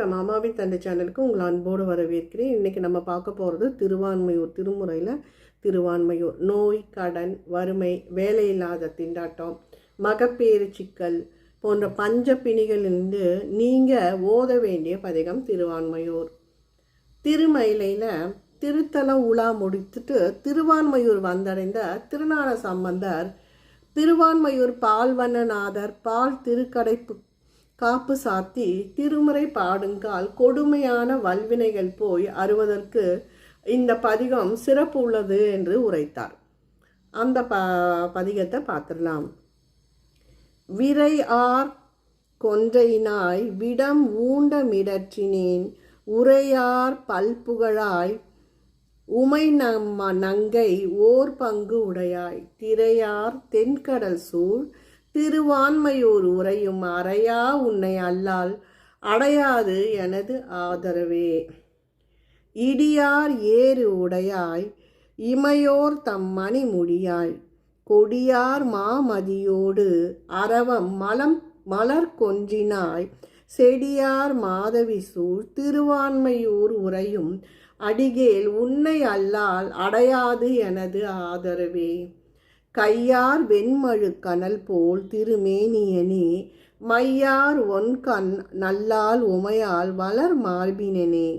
வணக்கம். அம்மாவின் தந்தை சேனலுக்கு உங்களை அன்போடு வரவேற்கிறேன். இன்றைக்கி நம்ம பார்க்க போகிறது திருவான்மையூர் திருமுறையில் திருவான்மையூர். நோய் கடன் வறுமை வேலையில்லாத திண்டாட்டம் மகப்பேறு சிக்கல் போன்ற பஞ்ச பிணிகளிலிருந்து நீங்கள் ஓத வேண்டிய பதிகம் திருவான்மையூர். திருமயிலையில் திருத்தலம் உலா முடித்துட்டு திருவான்மையூர் வந்தடைந்த திருநாள சம்பந்தர் திருவான்மையூர் பால்வண்ணநாதர் பால் திருக்கடைப்பு காப்பு சாத்தி திருமுறை பாடுங்கால் கொடுமையான வல்வினைகள் போய் அறுவதற்கு இந்த பதிகம் சிறப்பு உள்ளது என்று உரைத்தார். அந்த ப பதிகத்தை பார்த்துடலாம். விரை ஆர் கொன்றையினாய் விடம் ஊண்ட மிடற்றினேன் உரையார் பல்புகழாய் உமை நம்ம நங்கை ஓர் பங்கு உடையாய் திரையார் தென்கடல் சூழ் திருவான்மையூர் உரையும் அறையா உன்னை அல்லால் அடையாது எனது ஆதரவே. இடியார் ஏறு உடையாய் இமையோர் தம் மணிமுடியாய் கொடியார் மாமதியோடு அரவம் மலம் மலர் கொஞ்சினாய். செடியார் மாதவி சூழ் திருவான்மையூர் உரையும் அடிகேல் உன்னை அல்லால் அடையாது எனது ஆதரவே. கையார் வெண்மழு கனல் போல் திருமேனியனே மையார் ஒன்கண் நல்லால் உமையால் வளர் மார்பினனே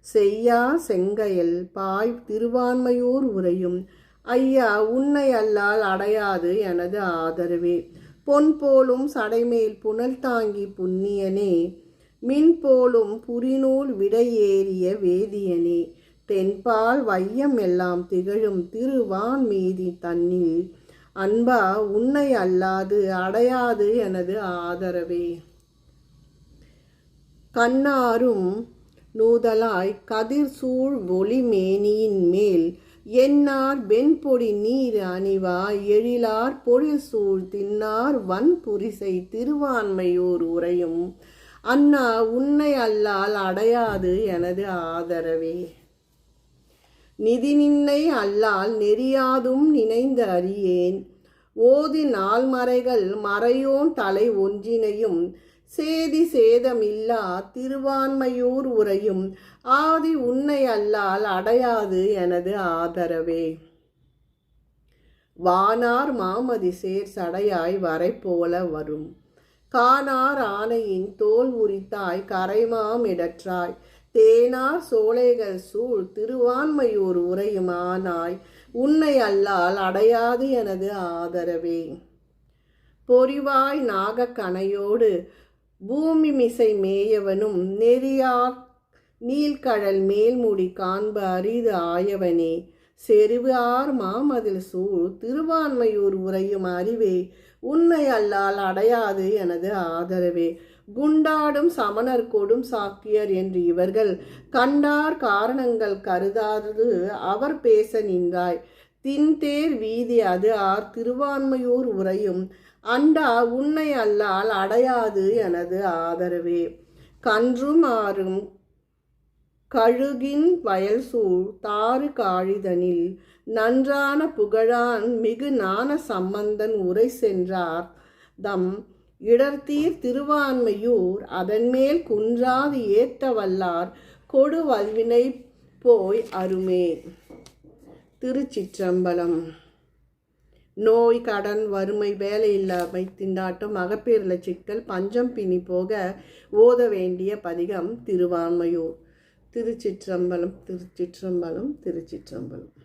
செய்யா செங்கையல் பாய் திருவான்மையூர் உரையும் ஐயா உன்னை அல்லால் அடையாது எனது ஆதரவே. பொன் போலும் சடைமேல் புனல் தாங்கி புண்ணியனே மின் போலும் புரிநூல் விடையேறிய வேதியனே. தென்பால் வையம் எல்லாம் திகழும் திருவான் மீதி தன்னில் அன்பா உன்னை அல்லாது அடையாது எனது ஆதரவே. கண்ணாரும் நூதலாய் கதிர் சூழ் ஒளிமேனியின் மேல் என்னார் வெண்பொடி நீர் அணிவா எழிலார் பொழில் சூழ் தின்னார் வன் புரிசை திருவான்மையோர் உரையும் அண்ணா உன்னை அல்லால் அடையாது எனது ஆதரவே. நிதி நின்னை அல்லால் நெறியாதும் நினைந்து அறியேன். ஓதி நாள்மறைகள் மறையோன் தலை ஒன்றினையும் சேதி சேதமில்லா திருவான்மையூர் உரையும் ஆதி உன்னை அல்லால் அடையாது எனது ஆதரவே. வானார் மாமதி சேர் சடையாய் வரை போல வரும். கானார் ஆனையின் தோல் உரித்தாய் கரைமாமிடற்றாய் தேனார் சோலைகள் சூழ் திருவான்மையூர் உரையுமானாய் உன்னை அல்லால் அடையாது எனது ஆதரவே. பொறிவாய் நாகக்கணையோடு பூமி மிசை மேயவனும் நெறியார் நீல்கடல் மேல்முடி காண்ப அரிது ஆயவனே. செருவார் மாமதில் சூழ் திருவான்மையூர் உரையும் அறிவே உன்னை அல்லால் அடையாது எனது ஆதரவே. குண்டாடும் சமணர் கொடும் சாக்கியர் என்று இவர்கள் கண்டார் காரணங்கள் கருதாது அவர் பேச நின்றாய். தின்தேர் வீதி அது ஆர் திருவான்மையூர் உரையும் அண்டா உன்னை அல்லால் அடையாது எனது ஆதரவே. கன்றும் ஆறும் கழுகின் வயல் சூழ் தாறு காழிதனில். நன்றான புகழான் மிகு நாண சம்பந்தன் உரை சென்றார் தம் இடர்த்தீர் திருவான்மையூர் அதன்மேல் குன்றாது ஏத்த வல்லார் கொடு வல்வினை போய் அருமே. திருச்சிற்றம்பலம். நோய் கடன் வறுமை வேலையில்லாமை திண்டாட்டம் மகப்பேரில் சிக்கல் பஞ்சம் பிணி போக ஓத வேண்டிய பதிகம் திருவான்மையூர். திருச்சிற்றம்பலம் திருச்சிற்றம்பலம் திருச்சிற்றம்பலம்.